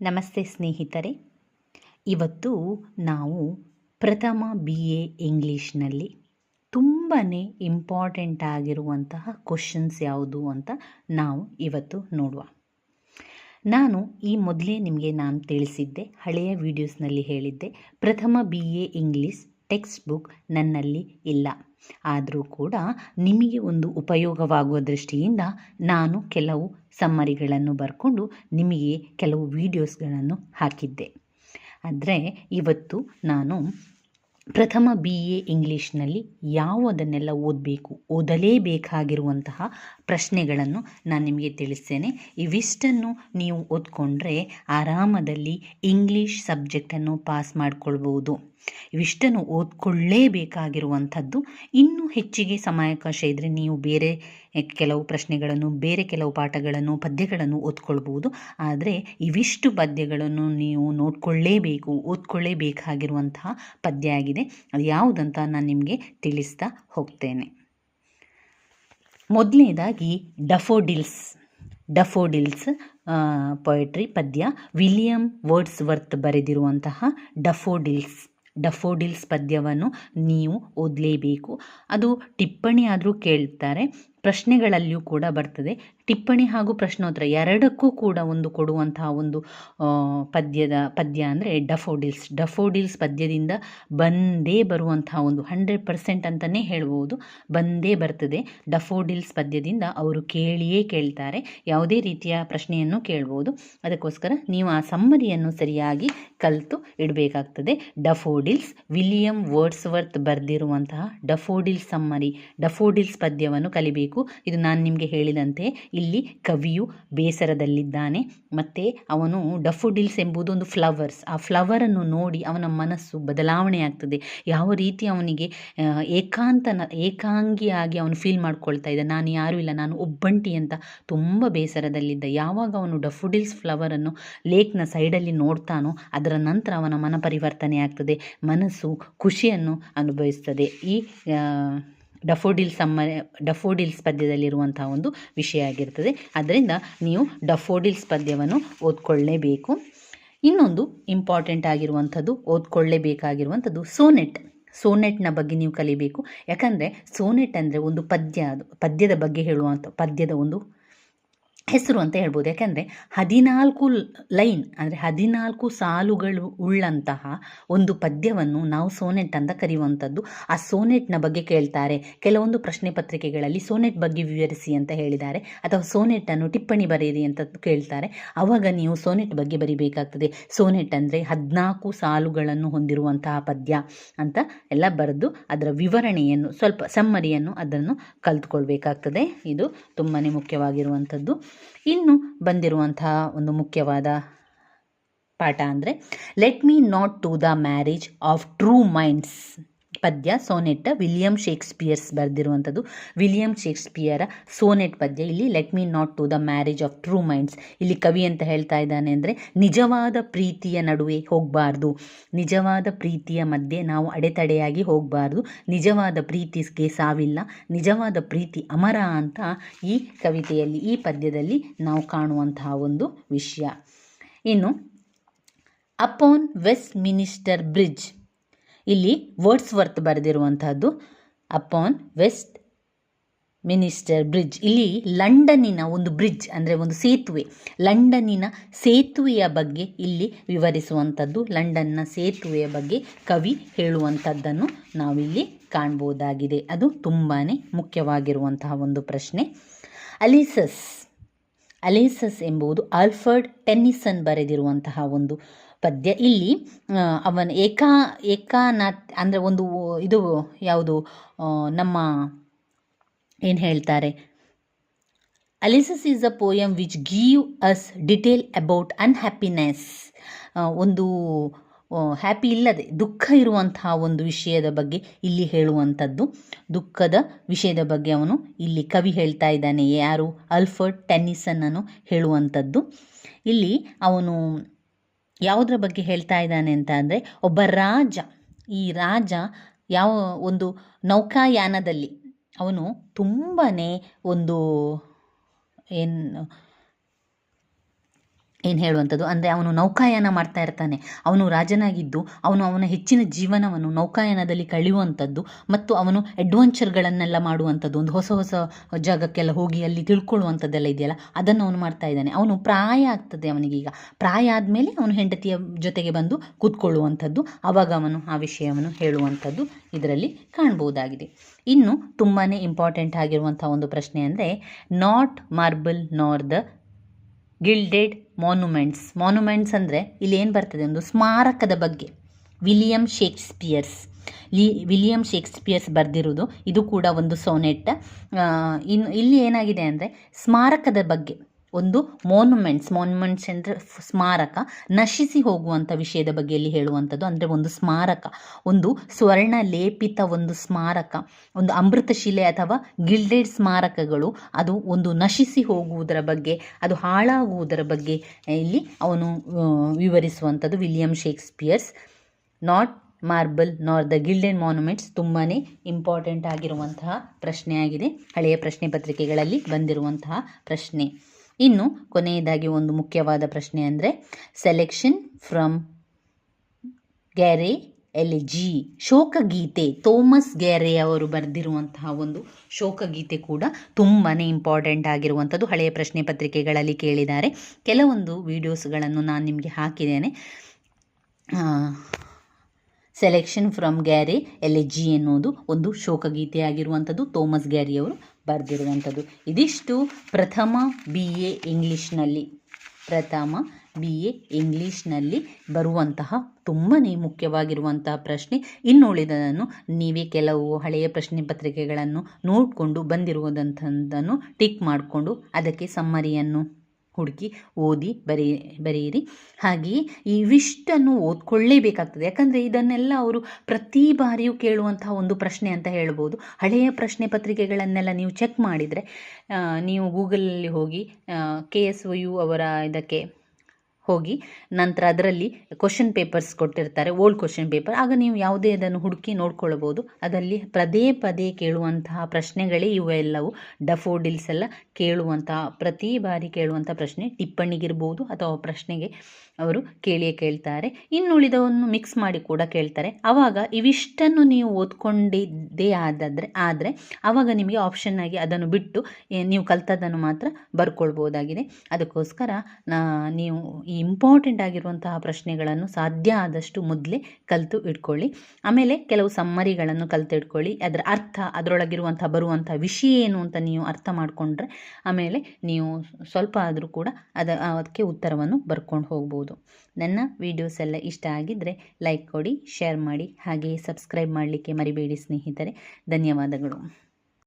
ನಮಸ್ತೆ ಸ್ನೇಹಿತರೆ. ಇವತ್ತು ನಾವು ಪ್ರಥಮ ಬಿ ಎ ಇಂಗ್ಲೀಷ್ನಲ್ಲಿ ತುಂಬಾ ಇಂಪಾರ್ಟೆಂಟ್ ಆಗಿರುವಂತಹ ಕ್ವಶನ್ಸ್ ಯಾವುದು ಅಂತ ನಾವು ಇವತ್ತು ನೋಡುವ. ನಾನು ಈ ಮೊದಲೇ ನಿಮಗೆ ನಾನು ತಿಳಿಸಿದ್ದೆ, ಹಳೆಯ ವಿಡಿಯೋಸ್ನಲ್ಲಿ ಹೇಳಿದ್ದೆ, ಪ್ರಥಮ B A English text book ನನ್ನಲ್ಲಿ ಇಲ್ಲ. ಆದರೂ ಕೂಡ ನಿಮಗೆ ಒಂದು ಉಪಯೋಗವಾಗುವ ದೃಷ್ಟಿಯಿಂದ ನಾನು ಕೆಲವು ಸಮ್ಮರಿಗಳನ್ನು ಬರ್ಕೊಂಡು ನಿಮಗೆ ಕೆಲವು ವೀಡಿಯೋಸ್ಗಳನ್ನು ಹಾಕಿದ್ದೆ. ಆದರೆ ಇವತ್ತು ನಾನು ಪ್ರಥಮ ಬಿ ಎ ಇಂಗ್ಲೀಷ್ನಲ್ಲಿ ಯಾವುದನ್ನೆಲ್ಲ ಓದಬೇಕು, ಓದಲೇಬೇಕಾಗಿರುವಂತಹ ಪ್ರಶ್ನೆಗಳನ್ನು ನಾನು ನಿಮಗೆ ತಿಳಿಸ್ತೇನೆ. ಇವಿಷ್ಟನ್ನು ನೀವು ಓದ್ಕೊಂಡ್ರೆ ಆರಾಮದಲ್ಲಿ ಇಂಗ್ಲೀಷ್ ಸಬ್ಜೆಕ್ಟನ್ನು ಪಾಸ್ ಮಾಡಿಕೊಳ್ಬೋದು. ಇವಿಷ್ಟನ್ನು ಓದ್ಕೊಳ್ಳೇಬೇಕಾಗಿರುವಂಥದ್ದು ಇನ್ನೂ ಹೆಚ್ಚಿಗೆ ಸಮಯಾವಕಾಶ ಇದ್ದರೆ ನೀವು ಬೇರೆ ಕೆಲವು ಪ್ರಶ್ನೆಗಳನ್ನು, ಬೇರೆ ಕೆಲವು ಪಾಠಗಳನ್ನು, ಪದ್ಯಗಳನ್ನು ಓದ್ಕೊಳ್ಬೋದು ಆದರೆ ಇವಿಷ್ಟು ಪದ್ಯಗಳನ್ನು ನೀವು ನೋಡ್ಕೊಳ್ಳೇಬೇಕು, ಓದ್ಕೊಳ್ಳೇಬೇಕಾಗಿರುವಂತಹ ಪದ್ಯ ಆಗಿದೆ. ಅದು ಯಾವುದಂತ ನಾನು ನಿಮಗೆ ತಿಳಿಸ್ತಾ ಹೋಗ್ತೇನೆ. ಮೊದಲನೇದಾಗಿ ಡಫೋಡಿಲ್ಸ್. ಡಫೋಡಿಲ್ಸ್ ಪೊಯಟ್ರಿ ಪದ್ಯ. ವಿಲಿಯಂ ವರ್ಡ್ಸ್ ವರ್ತ್ ಬರೆದಿರುವಂತಹ ಡಫೋಡಿಲ್ಸ್. ಡಫೋಡಿಲ್ಸ್ ಪದ್ಯವನ್ನು ನೀವು ಓದಲೇಬೇಕು. ಅದು ಟಿಪ್ಪಣಿ ಆದರೂ ಕೇಳ್ತಾರೆ. ಪ್ರಶ್ನೆಗಳಲ್ಲಿಯೂ ಕೂಡ ಬರ್ತದೆ. ಟಿಪ್ಪಣಿ ಹಾಗೂ ಪ್ರಶ್ನೋತ್ತರ ಎರಡಕ್ಕೂ ಕೂಡ ಒಂದು ಕೊಡುವಂತಹ ಒಂದು ಪದ್ಯದ, ಪದ್ಯ ಅಂದರೆ ಡಫೋಡಿಲ್ಸ್. ಡಫೋಡಿಲ್ಸ್ ಪದ್ಯದಿಂದ ಬಂದೇ ಬರುವಂತಹ ಒಂದು ಹಂಡ್ರೆಡ್ ಪರ್ಸೆಂಟ್ ಅಂತಲೇ ಹೇಳ್ಬೋದು. ಬಂದೇ ಬರ್ತದೆ. ಡಫೋಡಿಲ್ಸ್ ಪದ್ಯದಿಂದ ಅವರು ಕೇಳಿಯೇ ಕೇಳ್ತಾರೆ. ಯಾವುದೇ ರೀತಿಯ ಪ್ರಶ್ನೆಯನ್ನು ಕೇಳ್ಬೋದು. ಅದಕ್ಕೋಸ್ಕರ ನೀವು ಆ ಸಮ್ಮರಿಯನ್ನು ಸರಿಯಾಗಿ ಕಲಿತು ಇಡಬೇಕಾಗ್ತದೆ. ಡಫೋಡಿಲ್ಸ್ ವಿಲಿಯಂ ವರ್ಡ್ಸ್ವರ್ತ್ ಬರೆದಿರುವಂತಹ ಡಫೋಡಿಲ್ಸ್ ಸಮ್ಮರಿ ಡಫೋಡಿಲ್ಸ್ ಪದ್ಯವನ್ನು ಕಲಿಬೇಕು. ಇದು ನಾನು ನಿಮಗೆ ಹೇಳಿದಂತೆ ಇಲ್ಲಿ ಕವಿಯು ಬೇಸರದಲ್ಲಿದ್ದಾನೆ. ಮತ್ತು ಅವನು ಡಫೋಡಿಲ್ಸ್ ಎಂಬುದು ಒಂದು ಫ್ಲವರ್ಸ್ ಆ ಫ್ಲವರನ್ನು ನೋಡಿ ಅವನ ಮನಸ್ಸು ಬದಲಾವಣೆ ಆಗ್ತದೆ. ಯಾವ ರೀತಿ ಅವನಿಗೆ ಏಕಾಂತನ ಏಕಾಂಗಿಯಾಗಿ ಅವನು ಫೀಲ್ ಮಾಡ್ಕೊಳ್ತಾ ಇದ್ದ. ನಾನು ಯಾರೂ ಇಲ್ಲ, ನಾನು ಒಬ್ಬಂಟಿ ಅಂತ ತುಂಬ ಬೇಸರದಲ್ಲಿದ್ದ. ಯಾವಾಗ ಅವನು ಡಫೋಡಿಲ್ಸ್ ಫ್ಲವರನ್ನು ಲೇಕ್ನ ಸೈಡಲ್ಲಿ ನೋಡ್ತಾನೋ ಅದರ ನಂತರ ಅವನ ಮನ ಪರಿವರ್ತನೆ ಆಗ್ತದೆ, ಮನಸ್ಸು ಖುಷಿಯನ್ನು ಅನುಭವಿಸ್ತದೆ. ಈ ಡಫೋಡಿಲ್ ಸಮ್ಮ ಡಫೋಡಿಲ್ಸ್ ಪದ್ಯದಲ್ಲಿರುವಂತಹ ಒಂದು ವಿಷಯ ಆಗಿರ್ತದೆ. ಅದರಿಂದ ನೀವು ಡಫೋಡಿಲ್ಸ್ ಪದ್ಯವನ್ನು ಓದ್ಕೊಳ್ಳೇಬೇಕು. ಇನ್ನೊಂದು ಇಂಪಾರ್ಟೆಂಟ್ ಆಗಿರುವಂಥದ್ದು, ಓದ್ಕೊಳ್ಳೇಬೇಕಾಗಿರುವಂಥದ್ದು ಸೋನೆಟ್. ಸೋನೆಟ್ನ ಬಗ್ಗೆ ನೀವು ಕಲಿಬೇಕು. ಯಾಕಂದರೆ ಸೋನೆಟ್ ಅಂದರೆ ಒಂದು ಪದ್ಯ ಅದು, ಪದ್ಯದ ಬಗ್ಗೆ ಹೇಳುವಂಥ, ಪದ್ಯದ ಒಂದು ಹೆಸರು ಅಂತ ಹೇಳ್ಬೋದು. ಯಾಕೆಂದರೆ ಹದಿನಾಲ್ಕು ಲೈನ್, ಅಂದರೆ ಹದಿನಾಲ್ಕು ಸಾಲುಗಳು ಉಳ್ಳಂತಹ ಒಂದು ಪದ್ಯವನ್ನು ನಾವು ಸೋನೆಟ್ ಅಂತ ಕರೆಯುವಂಥದ್ದು. ಆ ಸೋನೆಟ್ನ ಬಗ್ಗೆ ಕೇಳ್ತಾರೆ. ಕೆಲವೊಂದು ಪ್ರಶ್ನೆ ಪತ್ರಿಕೆಗಳಲ್ಲಿ ಸೋನೆಟ್ ಬಗ್ಗೆ ವಿವರಿಸಿ ಅಂತ ಹೇಳಿದ್ದಾರೆ. ಅಥವಾ ಸೋನೆಟನ್ನು ಟಿಪ್ಪಣಿ ಬರೆಯಿರಿ ಅಂತ ಕೇಳ್ತಾರೆ. ಆವಾಗ ನೀವು ಸೋನೆಟ್ ಬಗ್ಗೆ ಬರಿಬೇಕಾಗ್ತದೆ. ಸೋನೆಟ್ ಅಂದರೆ ಹದಿನಾಲ್ಕು ಸಾಲುಗಳನ್ನು ಹೊಂದಿರುವಂತಹ ಪದ್ಯ ಅಂತ ಎಲ್ಲ ಬರೆದು ಅದರ ವಿವರಣೆಯನ್ನು, ಸ್ವಲ್ಪ ಸಮ್ಮರಿಯನ್ನು ಅದನ್ನು ಕಲ್ತ್ಕೊಳ್ಬೇಕಾಗ್ತದೆ. ಇದು ತುಂಬಾ ಮುಖ್ಯವಾಗಿರುವಂಥದ್ದು. ಇನ್ನು ಬಂದಿರುವಂತಹ ಒಂದು ಮುಖ್ಯವಾದ ಪಾಠ ಅಂದರೆ let me not to the marriage of true minds ಪದ್ಯ ಸೋನೆಟ್ ವಿಲಿಯಂ ಶೇಕ್ಸ್ಪಿಯರ್ಸ್ ಬರೆದಿರುವಂಥದ್ದು. ವಿಲಿಯಂ ಶೇಕ್ಸ್ಪಿಯರ ಸೋನೆಟ್ ಪದ್ಯ. ಇಲ್ಲಿ let me not to the marriage of true minds. ಇಲ್ಲಿ ಕವಿ ಅಂತ ಹೇಳ್ತಾ ಇದ್ದಾನೆ ಅಂದರೆ, ನಿಜವಾದ ಪ್ರೀತಿಯ ನಡುವೆ ಹೋಗಬಾರ್ದು. ನಿಜವಾದ ಪ್ರೀತಿಯ ಮಧ್ಯೆ ನಾವು ಅಡೆತಡೆಯಾಗಿ ಹೋಗಬಾರ್ದು. ನಿಜವಾದ ಪ್ರೀತಿಗೆ ಸಾವಿಲ್ಲ. ನಿಜವಾದ ಪ್ರೀತಿ ಅಮರ ಅಂತ ಈ ಕವಿತೆಯಲ್ಲಿ, ಈ ಪದ್ಯದಲ್ಲಿ ನಾವು ಕಾಣುವಂತಹ ಒಂದು ವಿಷಯ. ಇನ್ನು, ಅಪಾನ್ ವೆಸ್ಟ್ ಮಿನಿಸ್ಟರ್ ಬ್ರಿಡ್ಜ್. ಇಲ್ಲಿ ವರ್ಡ್ಸ್ ವರ್ತ್ ಬರೆದಿರುವಂತಹದ್ದು ಅಪಾನ್ ವೆಸ್ಟ್ ಮಿನಿಸ್ಟರ್ ಬ್ರಿಡ್ಜ್ ಇಲ್ಲಿ ಲಂಡನ್ನಿನ ಒಂದು ಬ್ರಿಡ್ಜ್ ಅಂದರೆ ಒಂದು ಸೇತುವೆ. ಲಂಡನ್ನಿನ ಸೇತುವೆಯ ಬಗ್ಗೆ ಇಲ್ಲಿ ವಿವರಿಸುವಂಥದ್ದು ಲಂಡನ್ನ ಸೇತುವೆಯ ಬಗ್ಗೆ ಕವಿ ಹೇಳುವಂಥದ್ದನ್ನು ನಾವಿಲ್ಲಿ ಕಾಣ್ಬೋದಾಗಿದೆ. ಅದು ತುಂಬಾ ಮುಖ್ಯವಾಗಿರುವಂತಹ ಒಂದು ಪ್ರಶ್ನೆ. ಅಲಿಸಸ್ ಅಲಿಸಸ್ ಎಂಬುದು ಆಲ್ಫರ್ಡ್ ಟೆನ್ನಿಸನ್ ಬರೆದಿರುವಂತಹ ಒಂದು ಪದ್ಯ. ಇಲ್ಲಿ ಅವನ ಏಕಾ, ಏಕಾನಾಥ್, ಅಂದರೆ ಒಂದು ಇದು ಯಾವುದು ನಮ್ಮ ಏನು ಹೇಳ್ತಾರೆ? Ulysses is a poem which give us detail about unhappiness ಒಂದು ಹ್ಯಾಪಿ ಇಲ್ಲದೆ, ದುಃಖ ಇರುವಂತಹ ಒಂದು ವಿಷಯದ ಬಗ್ಗೆ ಇಲ್ಲಿ ಹೇಳುವಂಥದ್ದು. ದುಃಖದ ವಿಷಯದ ಬಗ್ಗೆ ಅವನು ಇಲ್ಲಿ ಕವಿ ಹೇಳ್ತಾ ಇದ್ದಾನೆ. ಯಾರು? ಅಲ್ಫರ್ಡ್ ಟೆನ್ನಿಸನ್ ಅನ್ನು ಹೇಳುವಂಥದ್ದು. ಇಲ್ಲಿ ಅವನು ಯಾವುದರ ಬಗ್ಗೆ ಹೇಳ್ತಾ ಇದ್ದಾನೆ ಅಂತ ಅಂದರೆ ಒಬ್ಬ ರಾಜ. ಈ ರಾಜ ಯಾವ ಒಂದು ನೌಕಾಯಾನದಲ್ಲಿ ಅವನು ತುಂಬಾ ಒಂದು ಏನು ಏನು ಹೇಳುವಂಥದ್ದು? ಅಂದರೆ ಅವನು ನೌಕಾಯಾನ ಮಾಡ್ತಾ ಇರ್ತಾನೆ. ಅವನು ರಾಜನಾಗಿದ್ದು, ಅವನು ಅವನ ಹೆಚ್ಚಿನ ಜೀವನವನ್ನು ನೌಕಾಯಾನದಲ್ಲಿ ಕಳೆಯುವಂಥದ್ದು ಮತ್ತು ಅವನು ಅಡ್ವೆಂಚರ್ಗಳನ್ನೆಲ್ಲ ಮಾಡುವಂಥದ್ದು. ಒಂದು ಹೊಸ ಹೊಸ ಜಾಗಕ್ಕೆಲ್ಲ ಹೋಗಿ ಅಲ್ಲಿ ತಿಳ್ಕೊಳ್ಳುವಂಥದ್ದೆಲ್ಲ ಇದೆಯಲ್ಲ, ಅದನ್ನು ಅವನು ಮಾಡ್ತಾ ಇದ್ದಾನೆ. ಅವನು ಪ್ರಾಯ ಆಗ್ತದೆ ಈಗ ಪ್ರಾಯ ಆದಮೇಲೆ ಅವನು ಹೆಂಡತಿಯ ಜೊತೆಗೆ ಬಂದು ಕೂತ್ಕೊಳ್ಳುವಂಥದ್ದು. ಆವಾಗ ಅವನು ಆ ವಿಷಯವನ್ನು ಹೇಳುವಂಥದ್ದು ಇದರಲ್ಲಿ ಕಾಣ್ಬೋದಾಗಿದೆ. ಇನ್ನು ತುಂಬಾ ಇಂಪಾರ್ಟೆಂಟ್ ಆಗಿರುವಂಥ ಒಂದು ಪ್ರಶ್ನೆ ಅಂದರೆ not marble nor the gilded monuments monuments ಅಂದರೆ ಇಲ್ಲಿ ಏನು ಬರ್ತದೆ? ಒಂದು ಸ್ಮಾರಕದ ಬಗ್ಗೆ. ವಿಲಿಯಂ ಶೇಕ್ಸ್ಪಿಯರ್ಸ್ ಲಿ ವಿಲಿಯಂ ಶೇಕ್ಸ್ಪಿಯರ್ಸ್ ಬರೆದಿರೋದು ಇದು ಕೂಡ ಒಂದು ಸೋನೆಟ್ ಇನ್ನು ಇಲ್ಲಿ ಏನಾಗಿದೆ ಅಂದರೆ ಸ್ಮಾರಕದ ಬಗ್ಗೆ. ಒಂದು ಮೋನ್ಯುಮೆಂಟ್ಸ್ ಮಾನ್ಯುಮೆಂಟ್ಸ್ ಅಂದರೆ ಸ್ಮಾರಕ, ನಶಿಸಿ ಹೋಗುವಂಥ ವಿಷಯದ ಬಗ್ಗೆ ಇಲ್ಲಿ ಹೇಳುವಂಥದ್ದು ಅಂದರೆ ಒಂದು ಸ್ಮಾರಕ, ಒಂದು ಸ್ವರ್ಣ ಲೇಪಿತ ಒಂದು ಸ್ಮಾರಕ, ಒಂದು ಅಮೃತಶಿಲೆ ಅಥವಾ ಗಿಲ್ಡೆಡ್ ಸ್ಮಾರಕಗಳು, ಅದು ಒಂದು ನಶಿಸಿ ಹೋಗುವುದರ ಬಗ್ಗೆ, ಅದು ಹಾಳಾಗುವುದರ ಬಗ್ಗೆ ಇಲ್ಲಿ ಅವನು ವಿವರಿಸುವಂಥದ್ದು William Shakespeare's. Not marble nor the gilded monuments ತುಂಬಾ ಇಂಪಾರ್ಟೆಂಟ್ ಆಗಿರುವಂತಹ ಪ್ರಶ್ನೆಯಾಗಿದೆ. ಹಳೆಯ ಪ್ರಶ್ನೆ ಪತ್ರಿಕೆಗಳಲ್ಲಿ ಬಂದಿರುವಂತಹ ಪ್ರಶ್ನೆ. ಇನ್ನು ಕೊನೆಯದಾಗಿ ಒಂದು ಮುಖ್ಯವಾದ ಪ್ರಶ್ನೆ ಅಂದರೆ selection from Gray elegy ಶೋಕಗೀತೆ, ಥೋಮಸ್ ಗ್ಯಾರೆ ಅವರು ಬರೆದಿರುವಂತಹ ಒಂದು ಶೋಕಗೀತೆ ಕೂಡ ತುಂಬಾ ಇಂಪಾರ್ಟೆಂಟ್ ಆಗಿರುವಂಥದ್ದು. ಹಳೆಯ ಪ್ರಶ್ನೆ ಪತ್ರಿಕೆಗಳಲ್ಲಿ ಕೇಳಿದ್ದಾರೆ. ಕೆಲವೊಂದು ವಿಡಿಯೋಸ್ಗಳನ್ನು ನಾನು ನಿಮಗೆ ಹಾಕಿದ್ದೇನೆ. Selection from Gray elegy ಎನ್ನುವುದು ಒಂದು ಶೋಕಗೀತೆ ಆಗಿರುವಂಥದ್ದು. ಥೋಮಸ್ ಗ್ಯಾರಿ ಅವರು ಬರೆದಿರುವಂಥದ್ದು. ಇದಿಷ್ಟು ಪ್ರಥಮ ಬಿ ಎ ಇಂಗ್ಲೀಷ್ನಲ್ಲಿ ಪ್ರಥಮ ಬಿ ಎ ಇಂಗ್ಲೀಷ್ನಲ್ಲಿ ಬರುವಂತಹ ತುಂಬಾ ಮುಖ್ಯವಾಗಿರುವಂತಹ ಪ್ರಶ್ನೆ. ಇನ್ನು ಉಳಿದದನ್ನು ನೀವೇ ಕೆಲವು ಹಳೆಯ ಪ್ರಶ್ನೆ ಪತ್ರಿಕೆಗಳನ್ನು ನೋಡಿಕೊಂಡು ಬಂದಿರುವುದಂಥದ್ದನ್ನು ಟಿಕ್ ಮಾಡಿಕೊಂಡು ಅದಕ್ಕೆ ಸಮ್ಮರಿಯನ್ನು ಹುಡುಕಿ ಓದಿ ಬರೀ, ಬರೆಯಿರಿ. ಹಾಗೆಯೇ ಇವಿಷ್ಟನ್ನು ಓದ್ಕೊಳ್ಳೇಬೇಕಾಗ್ತದೆ. ಯಾಕಂದರೆ ಇದನ್ನೆಲ್ಲ ಅವರು ಪ್ರತಿ ಬಾರಿಯೂ ಕೇಳುವಂತಹ ಒಂದು ಪ್ರಶ್ನೆ ಅಂತ ಹೇಳ್ಬೋದು. ಹಳೆಯ ಪ್ರಶ್ನೆ ಪತ್ರಿಕೆಗಳನ್ನೆಲ್ಲ ನೀವು ಚೆಕ್ ಮಾಡಿದರೆ ನೀವು ಗೂಗಲಲ್ಲಿ ಹೋಗಿ ಕೆ ಎಸ್ ಯು ಅವರ ಇದಕ್ಕೆ ಹೋಗಿ ನಂತರ ಅದರಲ್ಲಿ ಕ್ವಶನ್ ಪೇಪರ್ಸ್ ಕೊಟ್ಟಿರ್ತಾರೆ ಓಲ್ಡ್ ಕ್ವಶನ್ ಪೇಪರ್ ಆಗ ನೀವು ಯಾವುದೇ ಅದನ್ನು ಹುಡುಕಿ ನೋಡ್ಕೊಳ್ಬೋದು. ಅದರಲ್ಲಿ ಪದೇ ಪದೇ ಕೇಳುವಂತಹ ಪ್ರಶ್ನೆಗಳೇ ಇವೆಲ್ಲವೂ ಡಫೋಡಿಲ್ಸ್ ಎಲ್ಲ ಕೇಳುವಂತಹ, ಪ್ರತಿ ಬಾರಿ ಕೇಳುವಂಥ ಪ್ರಶ್ನೆ ಟಿಪ್ಪಣಿಗಿರ್ಬೋದು ಅಥವಾ ಪ್ರಶ್ನೆಗೆ ಅವರು ಕೇಳಿಯೇ ಕೇಳ್ತಾರೆ. ಇನ್ನುಳಿದವನ್ನು ಮಿಕ್ಸ್ ಮಾಡಿ ಕೂಡ ಕೇಳ್ತಾರೆ. ಆವಾಗ ಇವಿಷ್ಟನ್ನು ನೀವು ಓದ್ಕೊಂಡಿದ್ದೇ ಆದಾದರೆ, ಆದರೆ ಆವಾಗ ನಿಮಗೆ ಆಪ್ಷನ್ ಆಗಿ ಅದನ್ನು ಬಿಟ್ಟು ನೀವು ಕಲ್ತದ್ದನ್ನು ಮಾತ್ರ ಬರ್ಕೊಳ್ಬೋದಾಗಿದೆ. ಅದಕ್ಕೋಸ್ಕರ ನೀವು ಇಂಪಾರ್ಟೆಂಟ್ ಆಗಿರುವಂತಹ ಪ್ರಶ್ನೆಗಳನ್ನು ಸಾಧ್ಯ ಆದಷ್ಟು ಮೊದಲೇ ಕಲಿತು ಇಟ್ಕೊಳ್ಳಿ. ಆಮೇಲೆ ಕೆಲವು ಸಮ್ಮರಿಗಳನ್ನು ಕಲಿತು ಇಟ್ಕೊಳ್ಳಿ. ಅದರ ಅರ್ಥ ಅದರೊಳಗಿರುವಂಥ ಬರುವಂಥ ವಿಷಯ ಏನು ಅಂತ ನೀವು ಅರ್ಥ ಮಾಡಿಕೊಂಡ್ರೆ ಆಮೇಲೆ ನೀವು ಸ್ವಲ್ಪ ಆದರೂ ಕೂಡ ಅದ, ಅದಕ್ಕೆ ಉತ್ತರವನ್ನು ಬರ್ಕೊಂಡು ಹೋಗ್ಬೋದು. ನನ್ನ ವೀಡಿಯೋಸ್ ಎಲ್ಲ ಇಷ್ಟ ಆಗಿದ್ದರೆ ಲೈಕ್ ಕೊಡಿ ಶೇರ್ ಮಾಡಿ, ಹಾಗೆಯೇ ಸಬ್ಸ್ಕ್ರೈಬ್ ಮಾಡಲಿಕ್ಕೆ ಮರಿಬೇಡಿ ಸ್ನೇಹಿತರೆ. ಧನ್ಯವಾದಗಳು.